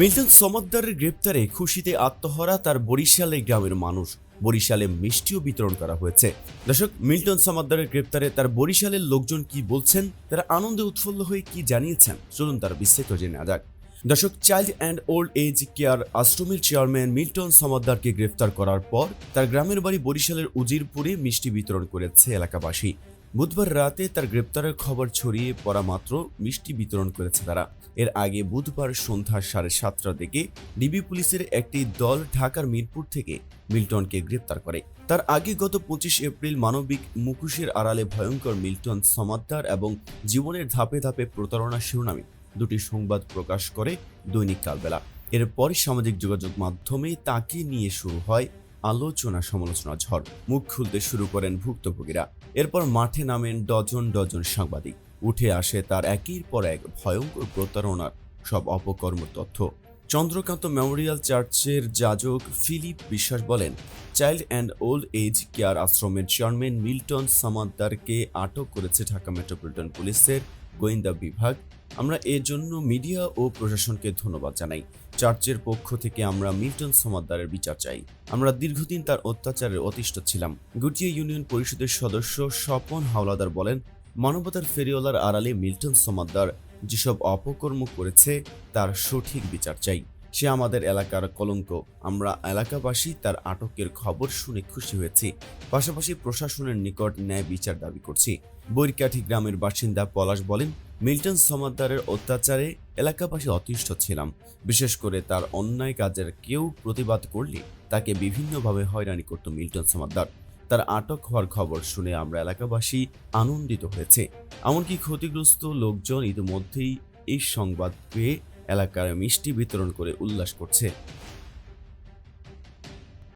Milton সমাদ্দারের গ্রেপ্তারে খুশিতে আত্মহারা তার বরিশালে গ্রামের মানুষ। বরিশালে মিষ্টিও বিতরণ করা হয়েছে। দর্শক, মিল্টন সমাদ্দারের গ্রেপ্তারে তার বরিশালের লোকজন কি বলছেন, তারা আনন্দে উৎফুল্ল হয়ে কি জানিয়েছেন, চলুন তার বিস্তারিত জেনে যাক। দর্শক, child and old age care আশ্রমের চেয়ারম্যান মিল্টন সমাদ্দারকে গ্রেফতার করার পর তার গ্রামের বাড়ি বরিশালের উজিরপুরে মিষ্টি বিতরণ করেছে এলাকাবাসী। বুধবার রাতে তার গ্রেপ্তারের খবর ছড়িয়ে পড়া মাত্র মিষ্টি বিতরণ করেছে তারা। এর আগে বুধবার সন্ধ্যা সাড়ে সাতটার দিকে ডিবি পুলিশের একটি দল ঢাকার মিরপুর থেকে মিল্টনকে গ্রেপ্তার করে। তার আগে গত পঁচিশ এপ্রিল মানবিক মুখোশের আড়ালে ভয়ঙ্কর মিল্টন সমাদ্দার এবং জীবনের ধাপে ধাপে প্রতারণা শিরোনামে দুটি সংবাদ প্রকাশ করে দৈনিক কালবেলা। এরপরই সামাজিক যোগাযোগ মাধ্যমে তাকে নিয়ে শুরু হয় আলোচনা সমালোচনা ঝড়। মুখ খুলতে শুরু করেন ভুক্তভোগীরা। এরপর মাঠে নামেন ডজন ডজন সাংবাদিক। উঠে আসে তার একের পর এক ভয়ঙ্কর প্রতারণার সব অপকর্ম তথ্য। চন্দ্রকান্ত মেমোরিয়াল চার্চের যাজক ফিলিপ বিশ্বাস বলেন, child and old age care আশ্রমের চেয়ারম্যান মিল্টন সামাদ্দারকে আটক করেছে ঢাকা মেট্রোপলিটন পুলিশের গোয়েন্দা বিভাগ। আমরা এর জন্য মিডিয়া ও প্রশাসনকে ধন্যবাদ জানাই। চার্চের পক্ষ থেকে আমরা মিল্টন সমাদ্দারের বিচার চাই। আমরা দীর্ঘদিন তার অত্যাচারের অতিষ্ঠ ছিলাম। গুটিয়া ইউনিয়ন পরিষদের সদস্য স্বপন হাওলাদার বলেন, মানবতার ফেরিওয়ালার আড়ালে মিল্টন সমাদ্দার যেসব অপকর্ম করেছে, তার সঠিক বিচার চাই। সে আমাদের এলাকার কলঙ্ক। আমরা এলাকাবাসী তার আটকের খবর শুনে খুশি হয়েছি। পাশাপাশি প্রশাসনের নিকট ন্যায় বিচার দাবি করছি। বৈরকাঠি গ্রামের বাসিন্দা পলাশ বলেন মিল্টন সমাদ্দারের অত্যাচারে এলাকাবাসী অতিষ্ঠ ছিলাম। বিশেষ করে তার অন্যায় কাজের কেউ প্রতিবাদ করলে তাকে বিভিন্নভাবে হয়রানি করত মিল্টন সমাদ্দার তার আটক হওয়ার খবর শুনে আমরা এলাকাবাসী আনন্দিত হয়েছে। এমনকি ক্ষতিগ্রস্ত লোকজন ইতিমধ্যেই এই সংবাদ পেয়ে এলাকার মিষ্টি বিতরণ করে উল্লাস করছে।